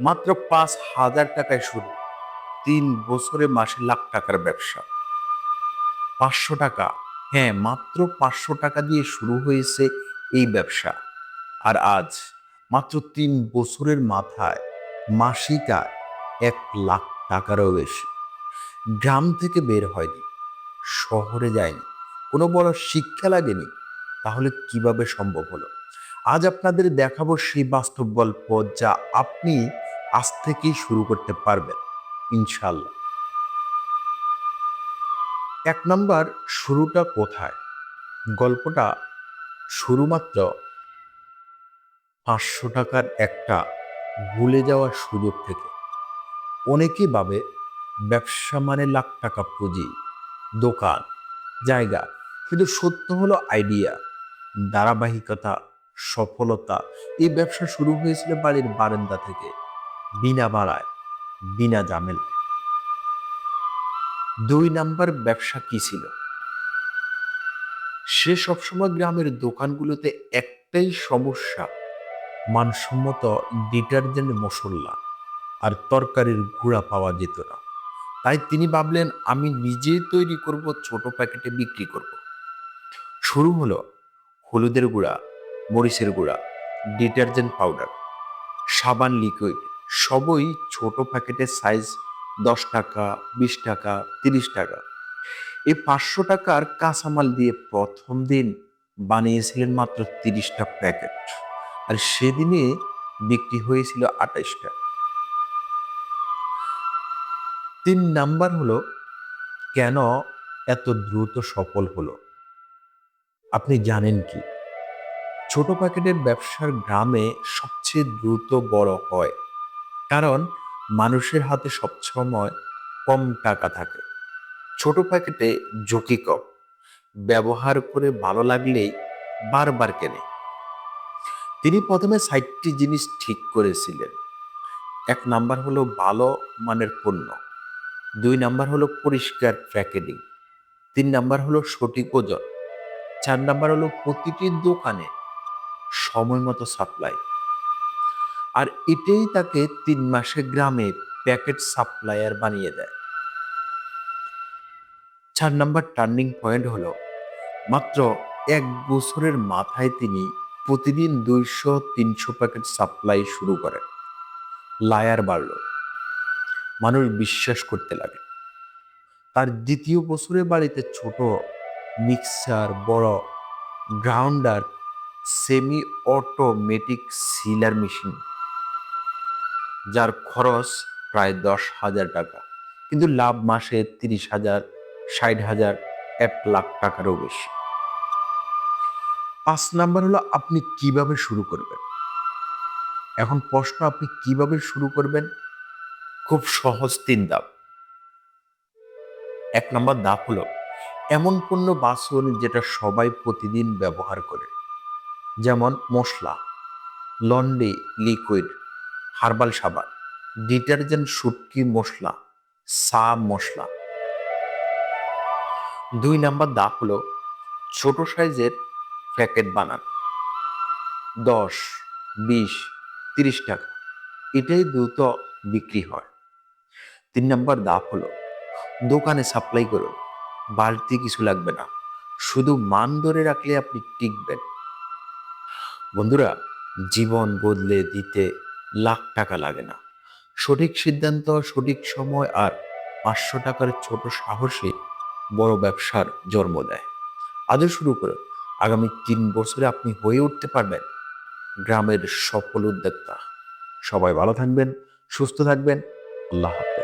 মাত্র পাঁচ হাজার টাকায় শুরু। তিন বছরে মাসে লাখ টাকার ব্যবসা। পাঁচশো টাকা। হ্যাঁ মাত্র পাঁচশো টাকা দিয়ে শুরু হয়েছে এই ব্যবসা। আর আজ মাত্র তিন বছরের মাথায় মাসিক আয় এক লাখ টাকারও বেশি। গ্রাম থেকে বের হয়নি, শহরে যায়নি। কোনো বড় শিক্ষা লাগেনি। তাহলে কীভাবে সম্ভব হলো? আজ আপনাদের দেখাবো সেই বাস্তব গল্প যা আপনি আজ থেকেই শুরু করতে পারবেন ইনশাল্লাহ এক নম্বর, শুরুটা কোথায়? গল্পটা শুরুমাত্র পাঁচশো টাকার একটা ভুলে যাওয়ার সুযোগ থেকে। অনেকেই ভাবে ব্যবসা মানে লাখ টাকা পুঁজি, দোকান, জায়গা, কিন্তু সত্য হলো আইডিয়া ধারাবাহিকতা, সফলতা। এই ব্যবসা শুরু হয়েছিল বাড়ির বারান্দা থেকে। বিনা বাড়ায় বিনা ঝামেলায় দুই নাম্বার ব্যবসা কি ছিল? সে সবসময় গ্রামের দোকানগুলোতে একটাই সমস্যা, মানসম্মত ডিটারজেন্ট মশলা আর তরকারির গুঁড়া পাওয়া যেত না। তাই তিনি ভাবলেন, আমি নিজেই তৈরি করব, ছোট প্যাকেটে বিক্রি করব। শুরু হলো হলুদের গুঁড়া, মরিচের গুঁড়া, ডিটারজেন্ট পাউডার, সাবান লিকুইড সবই ছোট প্যাকেটের সাইজ দশ টাকা, বিশ টাকা, তিরিশ টাকা। এই পাঁচশো টাকার কাঁচামাল দিয়ে প্রথম দিন বানিয়েছিলেন মাত্র তিরিশটা প্যাকেট। আর সেদিনে বিক্রি হয়েছিল আঠাইশটা। তিন নাম্বার হলো, কেন এত দ্রুত সফল হলো? আপনি জানেন কি? ছোট প্যাকেটের ব্যবসার গ্রামে সবচেয়ে দ্রুত বড় হয় কারণ মানুষের হাতে সবসময় কম টাকা থাকে। ছোট প্যাকেটে ঝুঁকি কম। ব্যবহার করে ভালো লাগলেই বারবার কেনে। তিনি প্রথমে সাইটটি জিনিস ঠিক করেছিলেন। এক নাম্বার হলো ভালো মানের পণ্য। দুই নাম্বার হলো পরিষ্কার প্যাকেটিং। তিন নাম্বার হলো সঠিক ওজন। চার নাম্বার হলো প্রতিটি দোকানে সময় মতো সাপ্লাই। আর এটাই তাকে তিন মাসে গ্রামে প্যাকেট সাপ্লায়ার বানিয়ে দেয়। চার নাম্বার টার্নিং পয়েন্ট হলো, মাত্র এক বছরের মাথায় তিনি প্রতিদিন দুইশো তিনশো প্যাকেট সাপ্লাই শুরু করেন। লায়ার বাড়ল। মানুষ বিশ্বাস করতে লাগে। তার দ্বিতীয় বছরের বাড়িতে ছোট মিক্সার, বড় grounder semi automatic sealer machine যার খরচ প্রায় দশ হাজার টাকা। কিন্তু লাভ মাসে তিরিশ হাজার, ষাট হাজার, এক লাখ টাকারও বেশি। পাঁচ নাম্বার হলো আপনি কীভাবে শুরু করবেন? এখন প্রশ্ন, আপনি কীভাবে শুরু করবেন? খুব সহজ তিন ধাপ। এক নম্বর ধাপ হলো, এমন পণ্য বাসন যেটা সবাই প্রতিদিন ব্যবহার করে। যেমন মশলা লন্ডি লিকুইড হার্বাল সাবান, ডিটারজেন্ট শুটকি মশলা, সা মশলা। দুই নাম্বার ধাপ হলো ছোট সাইজের প্যাকেট বানান। দশ, বিশ, তিরিশ টাকা, এটাই দ্রুত বিক্রি হয়। তিন নাম্বার ধাপ হলো দোকানে সাপ্লাই করুন বাড়তি কিছু লাগবে না, শুধু মান ধরে রাখলে আপনি টিকবেন। বন্ধুরা, জীবন বদলে দিতে লাখ টাকা লাগে না। সঠিক সিদ্ধান্ত, সঠিক সময় আর পাঁচশো টাকার ছোট সাহসে বড় ব্যবসার জন্ম দেয়। আজও শুরু করে আগামী তিন বছরে আপনি হয়ে উঠতে পারবেন গ্রামের সফল উদ্যোক্তা। সবাই ভালো থাকবেন, সুস্থ থাকবেন। আল্লাহ হাফেজ।